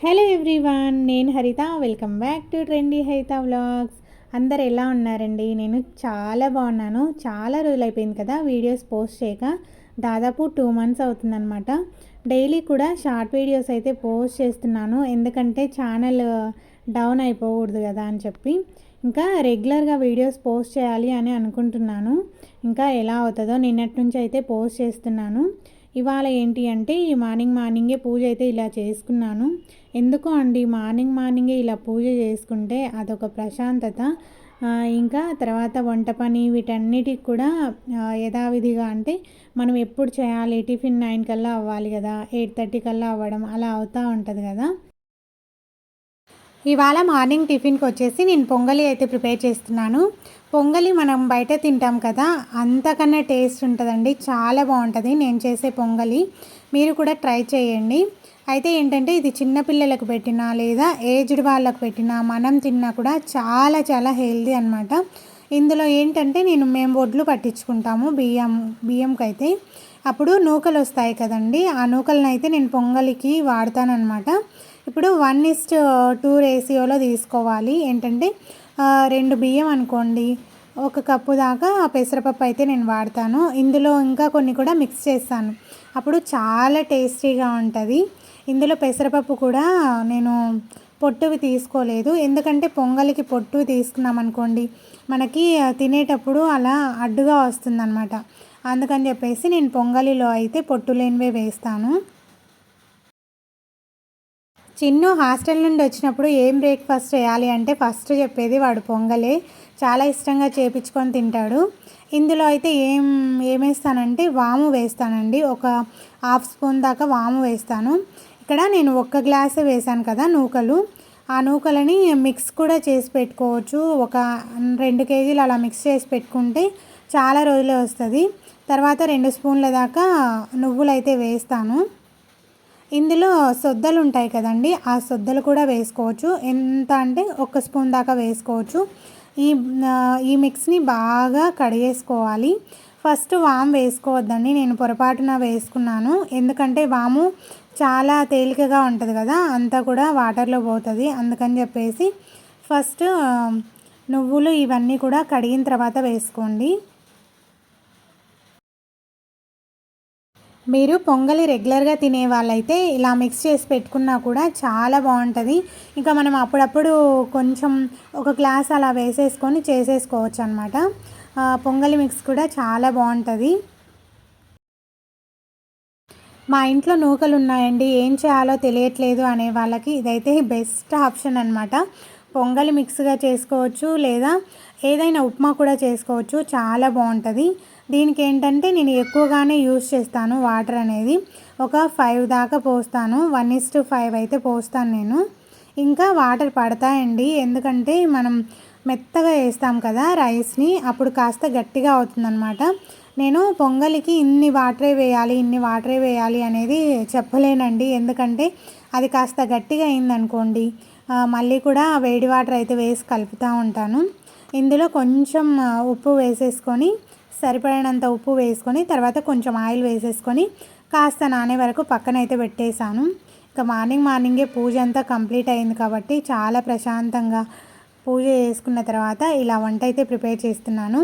Hello everyone నేను Haritha. Welcome back to trendy Haritha vlogs. అందరు ఎలా ఉన్నారండి? నేను చాలా బాగున్నాను. చాలా రోజులు అయిపోయింది కదా వీడియోస్ పోస్ట్ చేయక. దాదాపు టూ మంత్స్ అవుతుందన్నమాట. డైలీ కూడా షార్ట్ వీడియోస్ అయితే పోస్ట్ చేస్తున్నాను. ఎందుకంటే ఛానల్ డౌన్ అయిపోకూడదు కదా అని చెప్పి. ఇంకా రెగ్యులర్గా వీడియోస్ పోస్ట్ చేయాలి అని అనుకుంటున్నాను. ఇంకా ఎలా అవుతుందో నిన్నటి నుంచి అయితే పోస్ట్ చేస్తున్నాను. ఇవాళ ఏంటి అంటే ఈ మార్నింగ్ మార్నింగే పూజ అయితే ఇలా చేసుకున్నాను. ఎందుకో అండి మార్నింగ్ మార్నింగే ఇలా పూజ చేసుకుంటే అదొక ప్రశాంతత. ఇంకా తర్వాత వంట పని వీటన్నిటికి కూడా యథావిధిగా అంటే మనం ఎప్పుడు చేయాలి? టిఫిన్ నైన్ కల్లా అవ్వాలి కదా? ఎయిట్ థర్టీ కల్లా అవ్వడం అలా అవుతూ ఉంటుంది కదా? ఇవాళ మార్నింగ్ టిఫిన్కి వచ్చేసి నేను పొంగలి అయితే ప్రిపేర్ చేస్తున్నాను. పొంగలి మనం బయట తింటాం కదా అంతకన్నా టేస్ట్ ఉంటుందండి. చాలా బాగుంటుంది. నేను చేసే పొంగలి. మీరు కూడా ట్రై చేయండి. అయితే ఏంటంటే ఇది చిన్నపిల్లలకు పెట్టినా లేదా ఏజ్డ్ వాళ్ళకు పెట్టినా మనం తిన్నా కూడా చాలా చాలా హెల్దీ అనమాట ఇందులో ఏంటంటే నేను మేము ఒడ్లు పట్టించుకుంటాము బియ్యం బియ్యంకి అయితే అప్పుడు నూకలు వస్తాయి కదండి ఆ నూకలను అయితే నేను పొంగలికి వాడతానమాట ఇప్పుడు వన్ ఇస్ట్ టూ రేసియోలో తీసుకోవాలి. ఏంటంటే రెండు బియ్యం అనుకోండి ఒక కప్పు దాకా పెసరపప్పు అయితే నేను వాడతాను. ఇందులో ఇంకా కొన్ని కూడా మిక్స్ చేస్తాను. అప్పుడు చాలా టేస్టీగా ఉంటుంది. ఇందులో పెసరపప్పు కూడా నేను పొట్టువి తీసుకోలేదు. ఎందుకంటే పొంగలికి పొట్టు తీసుకున్నాం అనుకోండి మనకి తినేటప్పుడు అలా అడ్డుగా వస్తుందన్నమాట. అందుకని చెప్పేసి నేను పొంగలిలో అయితే పొట్టు లేనివే వేస్తాను. చిన్ను హాస్టల్ నుండి వచ్చినప్పుడు ఏం బ్రేక్ఫాస్ట్ చేయాలి అంటే ఫస్ట్ చెప్పేది వాడు పొంగలే. చాలా ఇష్టంగా చేపించుకొని తింటాడు. ఇందులో అయితే ఏం ఏమేస్తానంటే వాము వేస్తానండి. ఒక హాఫ్ స్పూన్ దాకా వాము వేస్తాను. ఇక్కడ నేను ఒక్క గ్లాస్ వేసాను కదా నూకలు. ఆ నూకలని మిక్స్ కూడా చేసి పెట్టుకోవచ్చు. ఒక రెండు కేజీలు అలా మిక్స్ చేసి పెట్టుకుంటే చాలా రోజులే వస్తుంది. తర్వాత రెండు స్పూన్ల దాకా నువ్వులు అయితే వేస్తాను. ఇందులో సొద్దలు ఉంటాయి కదండి ఆ సొద్దలు కూడా వేసుకోవచ్చు. ఎంత అంటే ఒక స్పూన్ దాకా వేసుకోవచ్చు. ఈ ఈ మిక్స్ని బాగా కడిగేసుకోవాలి. ఫస్ట్ వామ్ వేసుకోవద్దండి నేను పొరపాటున వేసుకున్నాను. ఎందుకంటే వాము చాలా తేలికగా ఉంటుంది కదా అంతా కూడా వాటర్లో పోతుంది. అందుకని చెప్పేసి ఫస్ట్ నువ్వులు ఇవన్నీ కూడా కడిగిన తర్వాత వేసుకోండి. మీరు పొంగలి రెగ్యులర్గా తినే వాళ్ళైతే ఇలా మిక్స్ చేసి పెట్టుకున్నా కూడా చాలా బాగుంటుంది. ఇంకా మనం అప్పుడప్పుడు కొంచెం ఒక గ్లాస్ అలా వేసేసుకొని చేసేసుకోవచ్చు అనమాట పొంగలి మిక్స్ కూడా చాలా బాగుంటుంది. మా ఇంట్లో నూకలు ఉన్నాయండి ఏం చేయాలో తెలియట్లేదు అనే వాళ్ళకి ఇదైతే బెస్ట్ ఆప్షన్ అనమాట పొంగలి మిక్స్గా చేసుకోవచ్చు లేదా ఏదైనా ఉప్మా కూడా చేసుకోవచ్చు చాలా బాగుంటుంది. దీనికి ఏంటంటే నేను ఎక్కువగానే యూజ్ చేస్తాను వాటర్ అనేది. ఒక ఫైవ్ దాకా పోస్తాను వన్ ఇస్ టు ఫైవ్ అయితే పోస్తాను నేను. ఇంకా వాటర్ పడతాయండి ఎందుకంటే మనం మెత్తగా వేస్తాం కదా రైస్ని అప్పుడు కాస్త గట్టిగా అవుతుందన్నమాట. నేను పొంగలికి ఇన్ని వాటరే వేయాలి ఇన్ని వాటరే వేయాలి అనేది చెప్పలేనండి. ఎందుకంటే అది కాస్త గట్టిగా అయిందనుకోండి మళ్ళీ కూడా వేడి వాటర్ అయితే వేసి కలుపుతూ ఉంటాను. ఇందులో కొంచెం ఉప్పు వేసేసుకొని సరిపడినంత ఉప్పు వేసుకొని తర్వాత కొంచెం ఆయిల్ వేసేసుకొని కాస్త నానే వరకు పక్కన అయితే పెట్టేశాను. ఇంకా మార్నింగ్ మార్నింగే పూజ అంతా కంప్లీట్ అయింది కాబట్టి చాలా ప్రశాంతంగా పూజ చేసుకున్న తర్వాత ఇలా వంట అయితే ప్రిపేర్ చేస్తున్నాను.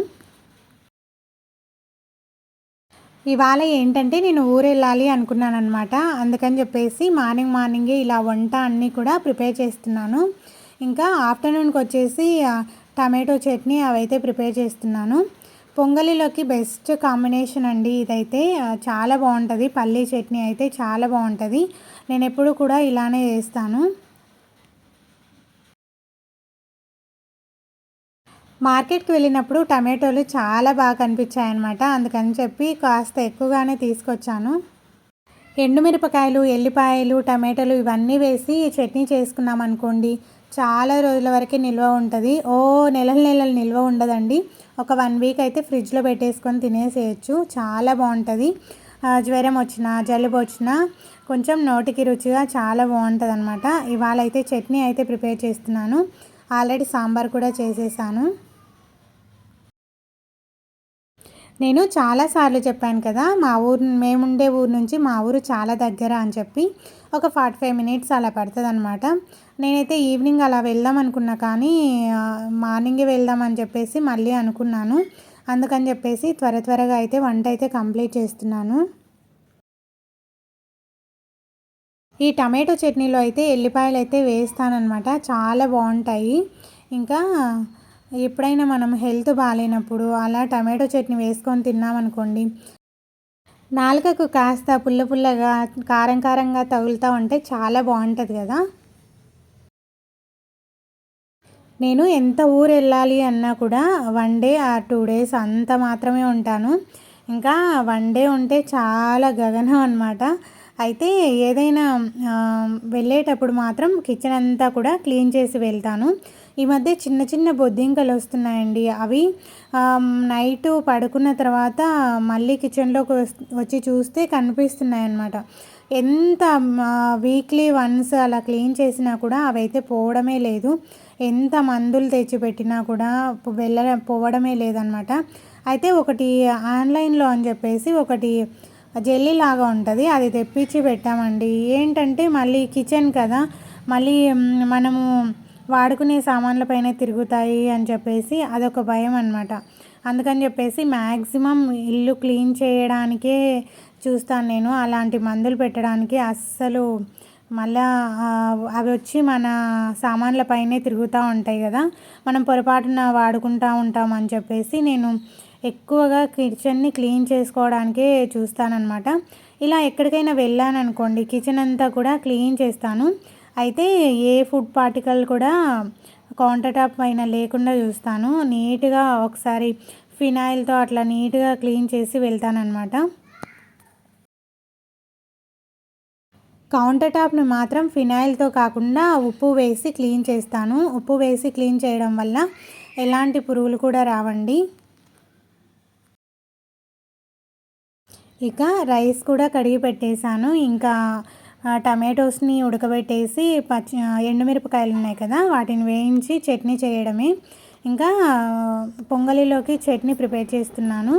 ఇవాళ ఏంటంటే నేను ఊరు వెళ్ళాలి అనుకున్నాను అనమాట అందుకని చెప్పేసి మార్నింగ్ మార్నింగే ఇలా వంట అన్నీ కూడా ప్రిపేర్ చేస్తున్నాను. ఇంకా ఆఫ్టర్నూన్కి వచ్చేసి టమాటో చట్నీ అవైతే ప్రిపేర్ చేస్తున్నాను. పొంగలిలోకి బెస్ట్ కాంబినేషన్ అండి ఇదైతే. చాలా బాగుంటుంది. పల్లీ చట్నీ అయితే చాలా బాగుంటుంది. నేను ఎప్పుడు కూడా ఇలానే చేస్తాను. మార్కెట్కి వెళ్ళినప్పుడు టమాటోలు చాలా బాగా కనిపించాయి అనమాట అందుకని చెప్పి కాస్త ఎక్కువగానే తీసుకొచ్చాను. ఎండుమిరపకాయలు ఎల్లిపాయలు టమాటోలు ఇవన్నీ వేసి చట్నీ చేసుకున్నాం అనుకోండి చాలా రోజుల వరకు నిల్వ ఉంటుంది. ఓ నెలల నెలలు నిల్వ ఉండదండి. ఒక వన్ వీక్ అయితే ఫ్రిడ్జ్లో పెట్టేసుకొని తినేసేయచ్చు. చాలా బాగుంటుంది. జ్వరం వచ్చినా జలుబు వచ్చినా కొంచెం నోటికి రుచిగా చాలా బాగుంటుంది అనమాట ఇవాళ అయితే చట్నీ అయితే ప్రిపేర్ చేస్తున్నాను. ఆల్రెడీ సాంబార్ కూడా చేసేసాను. నేను చాలాసార్లు చెప్పాను కదా మా ఊరు మేముండే ఊరు నుంచి మా ఊరు చాలా దగ్గర అని చెప్పి ఒక ఫార్టీ ఫైవ్ మినిట్స్ అలా పడుతుంది అనమాట నేనైతే ఈవినింగ్ అలా వెళ్దాం అనుకున్నా కానీ మార్నింగే వెళ్దామని చెప్పేసి మళ్ళీ అనుకున్నాను. అందుకని చెప్పేసి త్వర త్వరగా అయితే వంట అయితే కంప్లీట్ చేస్తున్నాను. ఈ టమాటో చట్నీలో అయితే ఎల్లిపాయలు అయితే వేస్తానన్నమాట. చాలా బాగుంటాయి. ఇంకా ఎప్పుడైనా మనం హెల్త్ బాగాలేనప్పుడు అలా టమాటో చట్నీ వేసుకొని తిన్నామనుకోండి నాలుకకు కాస్త పుల్ల పుల్లగా కారం కారంగా తగులుతూ ఉంటే చాలా బాగుంటుంది కదా. నేను ఎంత ఊరు వెళ్ళాలి అన్నా కూడా వన్ డే ఆ టూ డేస్ అంత మాత్రమే ఉంటాను. ఇంకా వన్ డే ఉంటే చాలా గగనం అనమాట అయితే ఏదైనా వెళ్ళేటప్పుడు మాత్రం కిచెన్ అంతా కూడా క్లీన్ చేసి వెళ్తాను. ఈ మధ్య చిన్న చిన్న బొద్దింకలు వస్తున్నాయండి. అవి నైట్ పడుకున్న తర్వాత మళ్ళీ కిచెన్లోకి వచ్చి చూస్తే కనిపిస్తున్నాయి అన్నమాట ఎంత వీక్లీ వన్స్ అలా క్లీన్ చేసినా కూడా అవైతే పోవడమే లేదు. ఎంత మందులు తెచ్చిపెట్టినా కూడా వెళ్ళ పోవడమే లేదనమాట అయితే ఒకటి ఆన్లైన్లో అని చెప్పేసి ఒకటి జెల్లీ లాగా ఉంటుంది. అది తెప్పించి పెట్టామండి. ఏంటంటే మళ్ళీ కిచెన్ కదా మళ్ళీ మనము వాడుకునే సామాన్లపైన తిరుగుతాయి అని చెప్పేసి అదొక భయం అనమాట అందుకని చెప్పేసి మ్యాక్సిమం ఇల్లు క్లీన్ చేయడానికే చూస్తాను నేను. అలాంటి మందులు పెట్టడానికి అస్సలు మళ్ళా అవి వచ్చి మన సామాన్ల పైనే తిరుగుతూ ఉంటాయి కదా. మనం పొరపాటున వాడుకుంటూ ఉంటాం అని చెప్పేసి నేను ఎక్కువగా కిచెన్ని క్లీన్ చేసుకోవడానికే చూస్తానన్నమాట. ఇలా ఎక్కడికైనా వెళ్ళాను అనుకోండి కిచెన్ అంతా కూడా క్లీన్ చేస్తాను. అయితే ఏ ఫుడ్ పార్టికల్ కూడా కౌంటర్ టాప్ పైన లేకుండా చూస్తాను. నీట్గా ఒకసారి ఫినాయిల్తో అట్లా నీట్గా క్లీన్ చేసి వెళ్తానన్నమాట. కౌంటర్ టాప్ని మాత్రం ఫినాయిల్తో కాకుండా ఉప్పు వేసి క్లీన్ చేస్తాను. ఉప్పు వేసి క్లీన్ చేయడం వల్ల ఎలాంటి పురుగులు కూడా రావండి. ఇక రైస్ కూడా కడిగి పెట్టేశాను. ఇంకా టమాటోస్ని ఉడకబెట్టేసి పచ్చి ఎండుమిరపకాయలు ఉన్నాయి కదా వాటిని వేయించి చట్నీ చేయడమే. ఇంకా పొంగలిలోకి చట్నీ ప్రిపేర్ చేస్తున్నాను.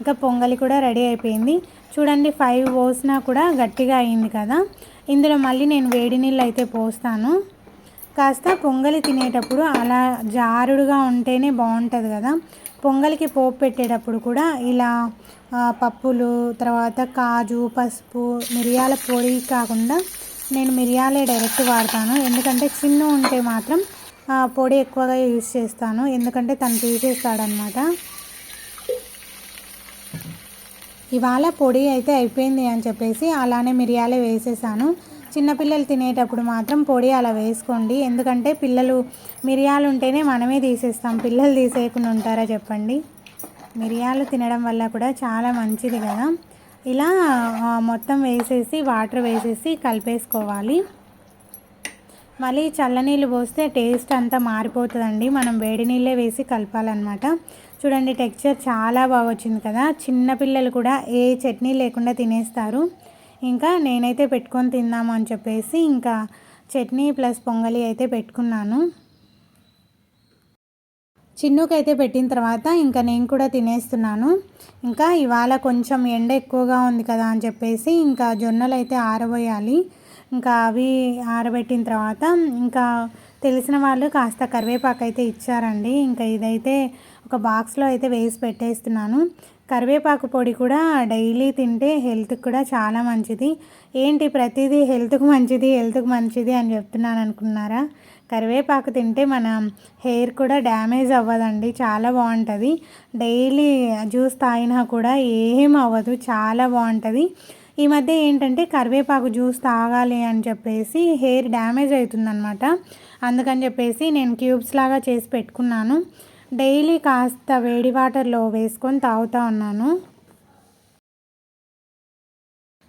ఇంకా పొంగలి కూడా రెడీ అయిపోయింది. చూడండి ఫైవ్ పోసినా కూడా గట్టిగా అయింది కదా. ఇందులో మళ్ళీ నేను వేడి నీళ్ళు అయితే పోస్తాను. కాస్త పొంగలి తినేటప్పుడు అలా జారుడుగా ఉంటేనే బాగుంటుంది కదా. పొంగలికి పోపు పెట్టేటప్పుడు కూడా ఇలా పప్పులు తర్వాత కాజు పసుపు మిరియాల పొడి కాకుండా నేను మిరియాలే డైరెక్ట్ వాడతాను. ఎందుకంటే చిన్న ఉంటే మాత్రం పొడి ఎక్కువగా యూజ్ చేస్తాను. ఎందుకంటే తను తీసేస్తాడనమాట ఇవాళ పొడి అయితే అయిపోయింది అని చెప్పేసి అలానే మిరియాలే వేసేసాను. చిన్నపిల్లలు తినేటప్పుడు మాత్రం పొడి అలా వేసుకోండి. ఎందుకంటే పిల్లలు మిరియాలు ఉంటేనే మనమే తీసేస్తాం. పిల్లలు తీసేయకుండా ఉంటారా చెప్పండి? మిరియాలు తినడం వల్ల కూడా చాలా మంచిది కదా. ఇలా మొత్తం వేసేసి వాటర్ వేసేసి కలిపేసుకోవాలి. మళ్ళీ చల్లనీళ్ళు పోస్తే టేస్ట్ అంతా మారిపోతుందండి. మనం వేడి నీళ్ళే వేసి కలపాలన్నమాట. చూడండి టెక్స్చర్ చాలా బాగా వచ్చింది కదా. చిన్నపిల్లలు కూడా ఏ చట్నీ లేకుండా తినేస్తారు. ఇంకా నేనైతే పెట్టుకొని తిందాము అని చెప్పేసి ఇంకా చట్నీ ప్లస్ పొంగలి అయితే పెట్టుకున్నాను. చిన్నుకైతే పెట్టిన తర్వాత ఇంకా నేను కూడా తినేస్తున్నాను. ఇంకా ఇవాళ కొంచెం ఎండ ఎక్కువగా ఉంది కదా అని చెప్పేసి ఇంకా జొన్నలు అయితే ఆరబోయాలి. ఇంకా అవి ఆరబెట్టిన తర్వాత ఇంకా తెలిసిన వాళ్ళు కాస్త కరివేపాకు అయితే ఇచ్చారండి. ఇంకా ఇదైతే ఒక బాక్స్లో అయితే వేసి పెట్టేస్తున్నాను. కరివేపాకు పొడి కూడా డైలీ తింటే హెల్త్కి కూడా చాలా మంచిది. ఏంటి ప్రతిదీ హెల్త్కి మంచిది హెల్త్కి మంచిది అని చెప్తున్నాను అనుకున్నారా? కరివేపాకు తింటే మన హెయిర్ కూడా డ్యామేజ్ అవ్వదండి చాలా బాగుంటుంది. డైలీ జ్యూస్ తాగినా కూడా ఏం అవ్వదు చాలా బాగుంటుంది. ఈ మధ్య ఏంటంటే కరివేపాకు జ్యూస్ తాగాలి అని చెప్పేసి హెయిర్ డ్యామేజ్ అవుతుందనమాట అందుకని చెప్పేసి నేను క్యూబ్స్ లాగా చేసి పెట్టుకున్నాను. డైలీ కాస్త వేడి వాటర్లో వేసుకొని తాగుతూ ఉన్నాను.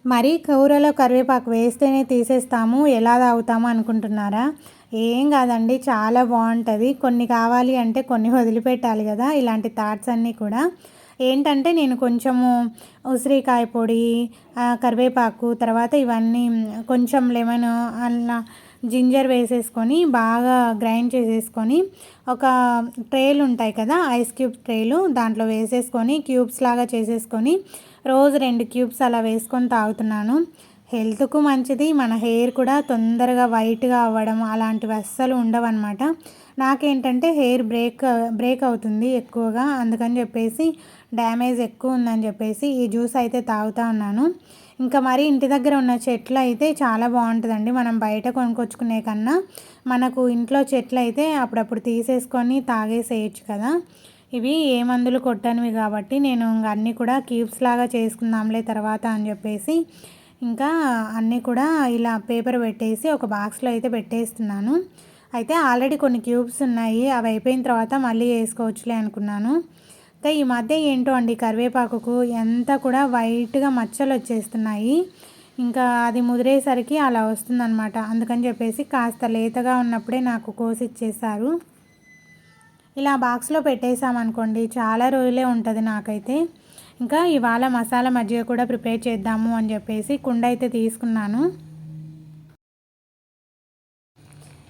మరీ కూరలో కరివేపాకు వేస్తేనే తీసేస్తాము ఎలా తాగుతాము అనుకుంటున్నారా? ఏం కాదండి చాలా బాగుంటుంది. కొన్ని కావాలి అంటే కొన్ని వదిలిపెట్టాలి కదా ఇలాంటి థాట్స్ అన్నీ కూడా. ఏంటంటే నేను కొంచెము ఉసిరికాయ పొడి కరివేపాకు తర్వాత ఇవన్నీ కొంచెం లెమన్ అలా జింజర్ వేసేసుకొని బాగా గ్రైండ్ చేసేసుకొని ఒక ట్రేలు ఉంటాయి కదా ఐస్ క్యూబ్ ట్రేలు దాంట్లో వేసేసుకొని క్యూబ్స్ లాగా చేసేసుకొని రోజు రెండు క్యూబ్స్ అలా వేసుకొని తాగుతున్నాను. హెల్త్కు మంచిది మన హెయిర్ కూడా తొందరగా వైట్గా అవ్వడం అలాంటివి అస్సలు ఉండవన్నమాట. నాకేంటంటే హెయిర్ బ్రేక్ బ్రేక్ అవుతుంది ఎక్కువగా అందుకని చెప్పేసి డ్యామేజ్ ఎక్కువ ఉందని చెప్పేసి ఈ జ్యూస్ అయితే తాగుతూ ఉన్నాను. ఇంకా మరి ఇంటి దగ్గర ఉన్న చెట్లు అయితే చాలా బాగుంటుందండి. మనం బయట కొనుక్కొచ్చుకునే కన్నా మనకు ఇంట్లో చెట్లు అయితే అప్పుడప్పుడు తీసేసుకొని తాగేసేయచ్చు కదా. ఇవి ఏ మందులు కొట్టనివి కాబట్టి నేను అన్నీ కూడా క్యూబ్స్ లాగా చేసుకుందాంలే తర్వాత అని చెప్పేసి ఇంకా అన్నీ కూడా ఇలా పేపర్ పెట్టేసి ఒక బాక్స్లో అయితే పెట్టేస్తున్నాను. అయితే ఆల్రెడీ కొన్ని క్యూబ్స్ ఉన్నాయి అవి అయిపోయిన తర్వాత మళ్ళీ వేసుకోవచ్చులే అనుకున్నాను. ఇంకా ఈ మధ్య ఏంటో అండి కరివేపాకుకు ఎంత కూడా వైట్గా మచ్చలు వచ్చేస్తున్నాయి. ఇంకా అది ముదిరేసరికి అలా వస్తుందన్నమాట. అందుకని చెప్పేసి కాస్త లేతగా ఉన్నప్పుడే నాకు కోసి ఇచ్చేసారు ఇలా బాక్స్లో పెట్టేసామనుకోండి చాలా రోజులే ఉంటుంది నాకైతే. ఇంకా ఇవాళ మసాలా మజ్జిగ కూడా ప్రిపేర్ చేద్దాము అని చెప్పేసి కుండ అయితే తీసుకున్నాను.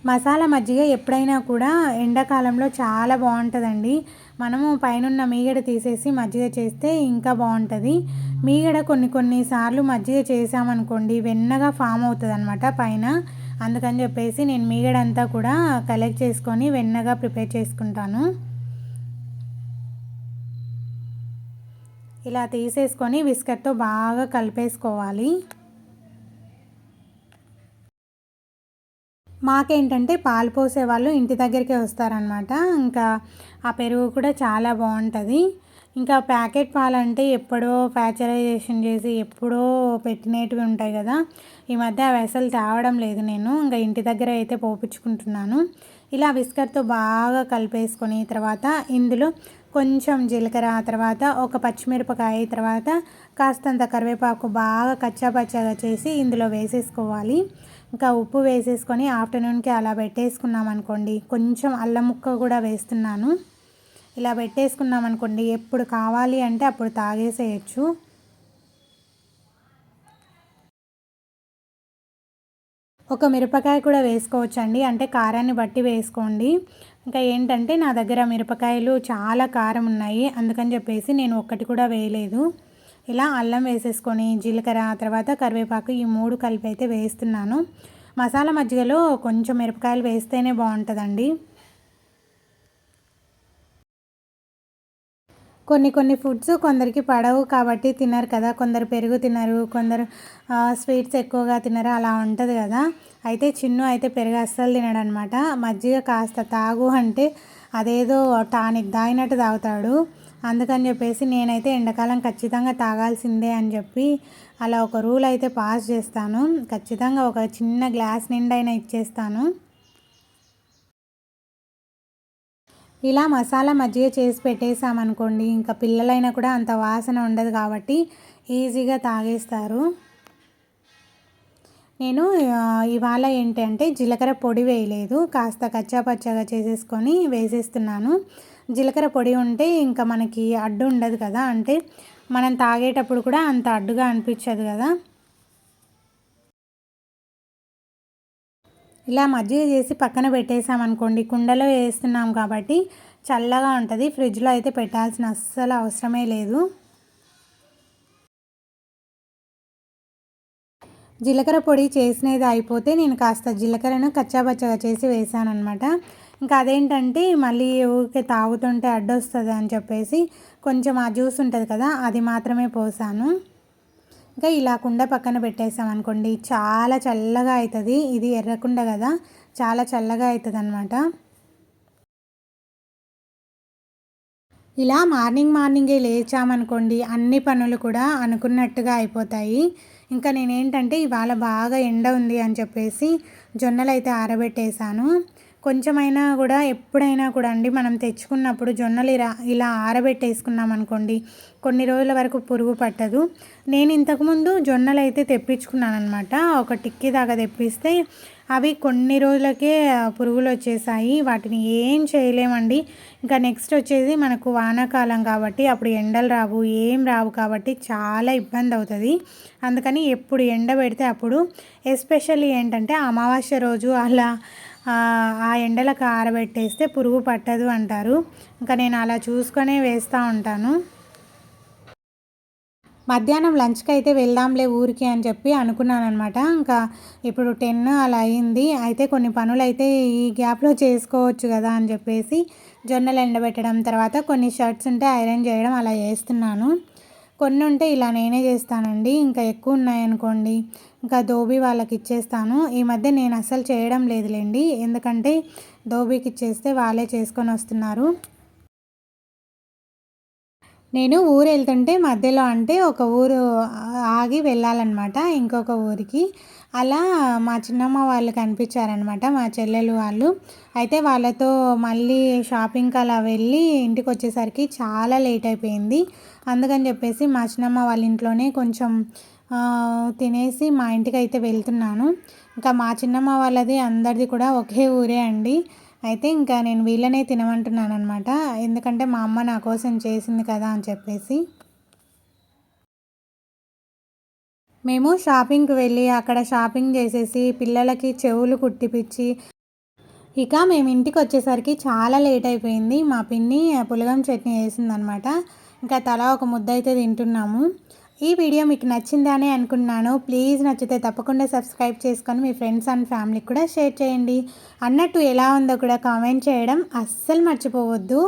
మసాలా మజ్జిగ ఎప్పుడైనా కూడా ఎండాకాలంలో చాలా బాగుంటుందండి. మనము పైనున్న మీగడ తీసేసి మజ్జిగ చేస్తే ఇంకా బాగుంటుంది. మీగడ కొన్ని కొన్ని సార్లు మజ్జిగ చేసామనుకోండి వెన్నగా ఫామ్ అవుతుంది అనమాట పైన. అందుకని చెప్పేసి నేను మీగడంతా కూడా కలెక్ట్ చేసుకొని వెన్నగా ప్రిపేర్ చేసుకుంటాను. ఇలా తీసేసుకొని బిస్కెట్తో బాగా కలిపేసుకోవాలి. మాకేంటంటే పాలు పోసే వాళ్ళు ఇంటి దగ్గరికే వస్తారనమాట ఇంకా ఆ పెరుగు కూడా చాలా బాగుంటుంది. ఇంకా ప్యాకెట్ పాలు అంటే ఎప్పుడో ప్యాచరైజేషన్ చేసి ఎప్పుడో పెట్టినవి ఉంటాయి కదా. ఈ మధ్య అవి అసలు తేవడం లేదు నేను. ఇంకా ఇంటి దగ్గర అయితే పోపించుకుంటున్నాను ఇలా విస్కర్తో బాగా కలిపేసుకొని తర్వాత ఇందులో కొంచెం జీలకర్ర తర్వాత ఒక పచ్చిమిరపకాయ తర్వాత కాస్తంత కరివేపాకు బాగా కచ్చాపచ్చాగా చేసి ఇందులో వేసేసుకోవాలి. ఇంకా ఉప్పు వేసేసుకొని ఆఫ్టర్నూన్కి అలా పెట్టేసుకున్నాం అనుకోండి. కొంచెం అల్లం ముక్క కూడా వేస్తున్నాను. ఇలా పెట్టేసుకున్నాం అనుకోండి ఎప్పుడు కావాలి అంటే అప్పుడు తాగేసేయచ్చు. ఒక మిరపకాయ కూడా వేసుకోవచ్చండి. అంటే కారాన్ని బట్టి వేసుకోండి. ఇంకా ఏంటంటే నా దగ్గర మిరపకాయలు చాలా కారం ఉన్నాయి. అందుకని చెప్పేసి నేను ఒక్కటి కూడా వేయలేదు. ఇలా అల్లం వేసేసుకొని జీలకర్ర తర్వాత కరివేపాకు ఈ మూడు కలిపి అయితే వేస్తున్నాను. మసాలా మజ్జిగలో కొంచెం మిరపకాయలు వేస్తేనే బాగుంటుందండి. కొన్ని కొన్ని ఫుడ్స్ కొందరికి పడవు కాబట్టి తినరు కదా. కొందరు పెరుగు తినరు కొందరు స్వీట్స్ ఎక్కువగా తినరు అలా ఉంటుంది కదా. అయితే చిన్ను అయితే పెరుగు అస్సలు తినడనమాట. మజ్జిగ కాస్త తాగు అంటే అదేదో టానిక్ తాగినట్టు తాగుతాడు. అందుకని చెప్పేసి నేనైతే ఎండాకాలం ఖచ్చితంగా తాగాల్సిందే అని చెప్పి అలా ఒక రూల్ అయితే పాస్ చేస్తాను. ఖచ్చితంగా ఒక చిన్న గ్లాస్ నిండైనా ఇచ్చేస్తాను. ఇలా మసాలా మజ్జిగ చేసి పెట్టేసామనుకోండి ఇంకా పిల్లలైనా కూడా అంత వాసన ఉండదు కాబట్టి ఈజీగా తాగేస్తారు. నేను ఇవాళ ఏంటంటే జీలకర్ర పొడి వేయలేదు కాస్త కచ్చాపచ్చాగా చేసేసుకొని వేసేస్తున్నాను. జీలకర్ర పొడి ఉంటే ఇంకా మనకి అడ్డు ఉండదు కదా అంటే మనం తాగేటప్పుడు కూడా అంత అడ్డుగా అనిపించదు కదా. ఇలా మజ్జిగ చేసి పక్కన పెట్టేసామనుకోండి కుండలో వేస్తున్నాం కాబట్టి చల్లగా ఉంటుంది. ఫ్రిడ్జ్లో అయితే పెట్టాల్సిన అస్సలు అవసరమే లేదు. జీలకర్ర పొడి చేసినది అయిపోతే నేను కాస్త జీలకర్రను కచ్చాబచ్చగా చేసి వేసాను అనమాట ఇంకా అదేంటంటే మళ్ళీ ఊరికే తాగుతుంటే అడ్డొస్తుంది అని చెప్పేసి కొంచెం ఆ జ్యూస్ ఉంటుంది కదా అది మాత్రమే పోసాను. ఇంకా ఇలా కుండ పక్కన పెట్టేసాం అనుకోండి చాలా చల్లగా అవుతుంది ఇది ఎర్రకుండ కదా చాలా చల్లగా అవుతుంది అనమాట ఇలా మార్నింగ్ మార్నింగే లేచామనుకోండి అన్ని పనులు కూడా అనుకున్నట్టుగా అయిపోతాయి. ఇంకా నేనేంటంటే ఇవాళ బాగా ఎండ ఉంది అని చెప్పేసి జొన్నలు అయితే ఆరబెట్టేశాను. కొంచెమైనా కూడా ఎప్పుడైనా కూడా అండి మనం తెచ్చుకున్నప్పుడు జొన్నలు ఇలా ఇలా ఆరబెట్టేసుకున్నాం అనుకోండి కొన్ని రోజుల వరకు పురుగు పట్టదు. నేను ఇంతకుముందు జొన్నలు అయితే తెప్పించుకున్నాను అనమాట ఒక టిక్కీ దాకా తెప్పిస్తే అవి కొన్ని రోజులకే పురుగులు వచ్చేసాయి. వాటిని ఏం చేయలేమండి. ఇంకా నెక్స్ట్ వచ్చేది మనకు వానాకాలం కాబట్టి అప్పుడు ఎండలు రావు ఏం రావు కాబట్టి చాలా ఇబ్బంది అవుతుంది. అందుకని ఎప్పుడు ఎండ పెడితే అప్పుడు ఎస్పెషల్లీ ఏంటంటే అమావాస్య రోజు అలా ఆ ఎండలకు ఆరబెట్టేస్తే పురుగు పట్టదు అంటారు. ఇంకా నేను అలా చూసుకొనే వేస్తూ ఉంటాను. మధ్యాహ్నం లంచ్కి అయితే వెళ్దాంలే ఊరికి అని చెప్పి అనుకున్నాను అనమాట ఇంకా ఇప్పుడు టెన్ అలా అయింది. అయితే కొన్ని పనులు అయితే ఈ గ్యాప్లో చేసుకోవచ్చు కదా అని చెప్పేసి జొన్నలు ఎండబెట్టడం తర్వాత కొన్ని షర్ట్స్ ఉంటే ఐరన్ చేయడం అలా చేస్తున్నాను. కొన్ని ఉంటే ఇలా నేనే చేస్తానండి. ఇంకా ఎక్కువ ఉన్నాయనుకోండి. ఇంకా ధోబీ వాళ్ళకి ఇచ్చేస్తాను ఈ మధ్య నేను అసలు చేయడం లేదులేండి. ఎందుకంటే ధోబీకి ఇచ్చేస్తే వాళ్ళే చేసుకొని వస్తున్నారు. నేను ఊరు వెళ్తుంటే మధ్యలో అంటే ఒక ఊరు ఆగి వెళ్ళాలన్నమాట ఇంకొక ఊరికి. అలా మా చిన్నమ్మ వాళ్ళు కనిపించారనమాట మా చెల్లెలు వాళ్ళు. అయితే వాళ్ళతో మళ్ళీ షాపింగ్కి అలా వెళ్ళి ఇంటికి వచ్చేసరికి చాలా లేట్ అయిపోయింది. అందుకని చెప్పేసి మా చిన్నమ్మ వాళ్ళ ఇంట్లోనే కొంచెం తినేసి మా ఇంటికి అయితే వెళ్తున్నాను. ఇంకా మా చిన్నమ్మ వాళ్ళది అందరిది కూడా ఒకే ఊరే అండి. అయితే ఇంకా నేను వీళ్ళనే తినమంటున్నాను అనమాట ఎందుకంటే మా అమ్మ నా కోసం చేసింది కదా అని చెప్పేసి. మేము షాపింగ్కి వెళ్ళి అక్కడ షాపింగ్ చేసేసి పిల్లలకి చెవులు కుట్టిపిచ్చి ఇక మేము ఇంటికి వచ్చేసరికి చాలా లేట్ అయిపోయింది. మా పిన్ని పులగం చట్నీ వేసిందనమాట ఇంకా తలా ఒక ముద్ద అయితే తింటున్నాము. ఈ వీడియో మీకు నచ్చిందని అనుకున్నాను. ప్లీజ్ నచ్చితే తప్పకుండా సబ్స్క్రైబ్ చేసుకొని మీ ఫ్రెండ్స్ అండ్ ఫ్యామిలీకి కూడా షేర్ చేయండి. అన్నట్టు ఎలా ఉందో కూడా కామెంట్ చేయడం అస్సలు మర్చిపోవద్దు.